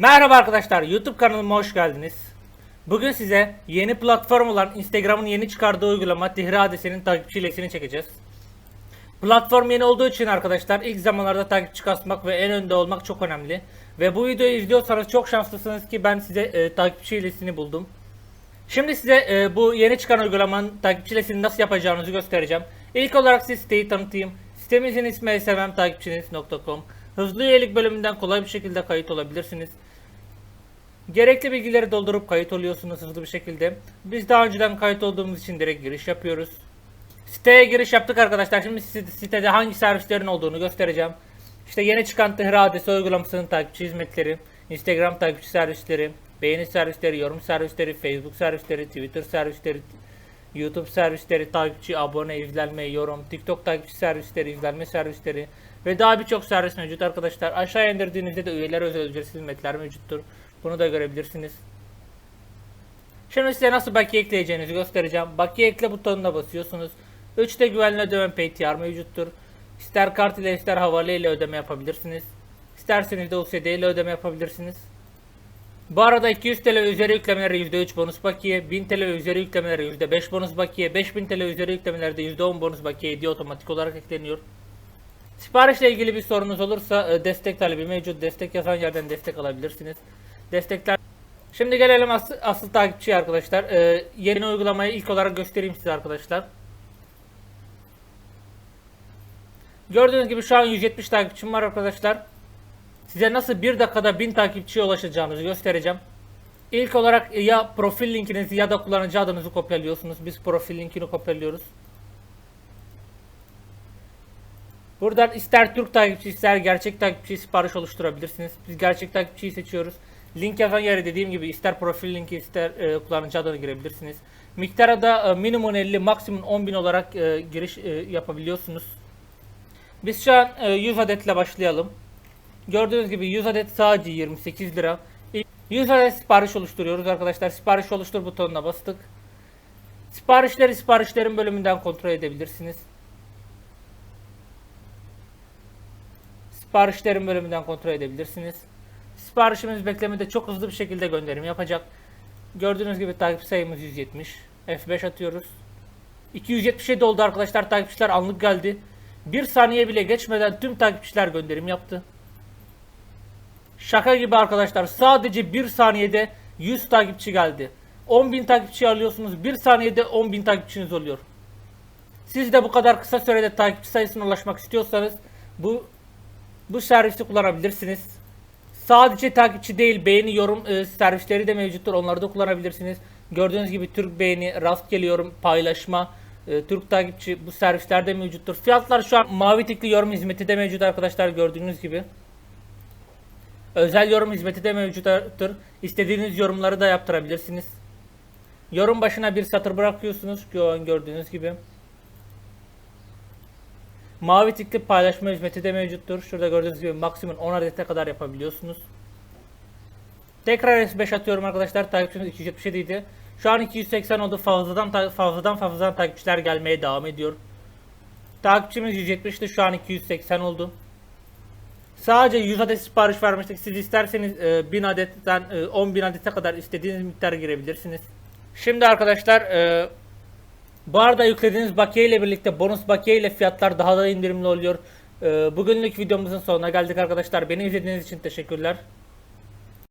Merhaba arkadaşlar, YouTube kanalıma hoş geldiniz. Bugün size yeni platform olan Instagram'ın yeni çıkardığı uygulama Tihri Adesi'nin takipçi hilesini çekeceğiz. Platform yeni olduğu için arkadaşlar ilk zamanlarda takipçi kasmak ve en önde olmak çok önemli. Ve bu videoyu izliyorsanız çok şanslısınız ki ben size e, takipçi hilesini buldum. Şimdi size e, bu yeni çıkan uygulamanın takipçi hilesini nasıl yapacağınızı göstereceğim. İlk olarak size siteyi tanıtayım. Sitemizin ismi smmtakipçiniz.com. Hızlı üyelik bölümünden kolay bir şekilde kayıt olabilirsiniz. Gerekli bilgileri doldurup kayıt oluyorsunuz hızlı bir şekilde. Biz daha önceden kayıt olduğumuz için direkt giriş yapıyoruz. Siteye giriş yaptık arkadaşlar. Şimdi sitede hangi servislerin olduğunu göstereceğim. İşte yeni çıkan Tıhri Adesi uygulamasının takipçi hizmetleri, Instagram takipçi servisleri, beğeni servisleri, yorum servisleri, Facebook servisleri, Twitter servisleri, YouTube servisleri, takipçi, abone, izlenme, yorum, TikTok takipçi servisleri, izlenme servisleri ve daha birçok servis mevcut arkadaşlar. Aşağı indirdiğinizde de üyeler özel ücretsiz hizmetler mevcuttur. Bunu da görebilirsiniz. Şimdi size nasıl bakiye ekleyeceğinizi göstereceğim. Bakiye ekle butonuna basıyorsunuz. 3'te güvenli ödeme PayTR mevcuttur. İster kart ile ister havale ile ödeme yapabilirsiniz. İsterseniz de USD ile ödeme yapabilirsiniz. Bu arada 200 TL üzeri yüklemelere %3 bonus bakiye, 1000 TL üzeri yüklemelere %5 bonus bakiye, 5000 TL üzeri yüklemelerde %10 bonus bakiye hediye otomatik olarak ekleniyor. Siparişle ilgili bir sorunuz olursa e, destek talebi mevcut. Destek yazan yerden destek alabilirsiniz. Destekler Şimdi gelelim asıl, asıl takipçiye arkadaşlar. Ee, yeni uygulamayı ilk olarak göstereyim size arkadaşlar. Gördüğünüz gibi şu an 170 takipçim var arkadaşlar. Size nasıl bir dakikada 1000 takipçiye ulaşacağınızı göstereceğim. İlk olarak ya profil linkinizi ya da kullanıcı adınızı kopyalıyorsunuz. Biz profil linkini kopyalıyoruz. Buradan ister Türk takipçi ister gerçek takipçi sipariş oluşturabilirsiniz. Biz gerçek takipçiyi seçiyoruz. Link yazan yere dediğim gibi ister profil linki ister e, kullanıcı adını girebilirsiniz. Miktara da e, minimum 50 maksimum 10.000 olarak e, giriş e, yapabiliyorsunuz. Biz şu an e, 100 adetle başlayalım. Gördüğünüz gibi 100 adet sadece 28 lira. 100 adet sipariş oluşturuyoruz arkadaşlar. Sipariş oluştur butonuna bastık. Siparişleri siparişlerin bölümünden kontrol edebilirsiniz. Siparişlerin bölümünden kontrol edebilirsiniz. Siparişimiz beklemede çok hızlı bir şekilde gönderim yapacak. Gördüğünüz gibi takip sayımız 170. F5 atıyoruz. 277 oldu arkadaşlar. Takipçiler anlık geldi. Bir saniye bile geçmeden tüm takipçiler gönderim yaptı. Şaka gibi arkadaşlar. Sadece bir saniyede 100 takipçi geldi. 10.000 takipçi alıyorsunuz. Bir saniyede 10.000 takipçiniz oluyor. Siz de bu kadar kısa sürede takipçi sayısına ulaşmak istiyorsanız bu bu servisi kullanabilirsiniz. Sadece takipçi değil beğeni yorum e, servisleri de mevcuttur. Onları da kullanabilirsiniz. Gördüğünüz gibi Türk beğeni, rastgele yorum, paylaşma, e, Türk takipçi bu servisler de mevcuttur. Fiyatlar şu an mavi tikli yorum hizmeti de mevcut arkadaşlar gördüğünüz gibi. Özel yorum hizmeti de mevcuttur. İstediğiniz yorumları da yaptırabilirsiniz. Yorum başına bir satır bırakıyorsunuz gördüğünüz gibi. Mavi tikli paylaşma hizmeti de mevcuttur. Şurada gördüğünüz gibi maksimum 10 adete kadar yapabiliyorsunuz. Tekrar S5 atıyorum arkadaşlar. Takipçimiz 277 idi. Şu an 280 oldu. Fazladan fazladan fazladan takipçiler gelmeye devam ediyor. Takipçimiz 170'ti. Şu an 280 oldu. Sadece 100 adet sipariş vermiştik. Siz isterseniz 1000 adetten 10.000 adete kadar istediğiniz miktar girebilirsiniz. Şimdi arkadaşlar e, bu arada yüklediğiniz bakiye ile birlikte bonus bakiye ile fiyatlar daha da indirimli oluyor. Ee, bugünlük videomuzun sonuna geldik arkadaşlar. Beni izlediğiniz için teşekkürler.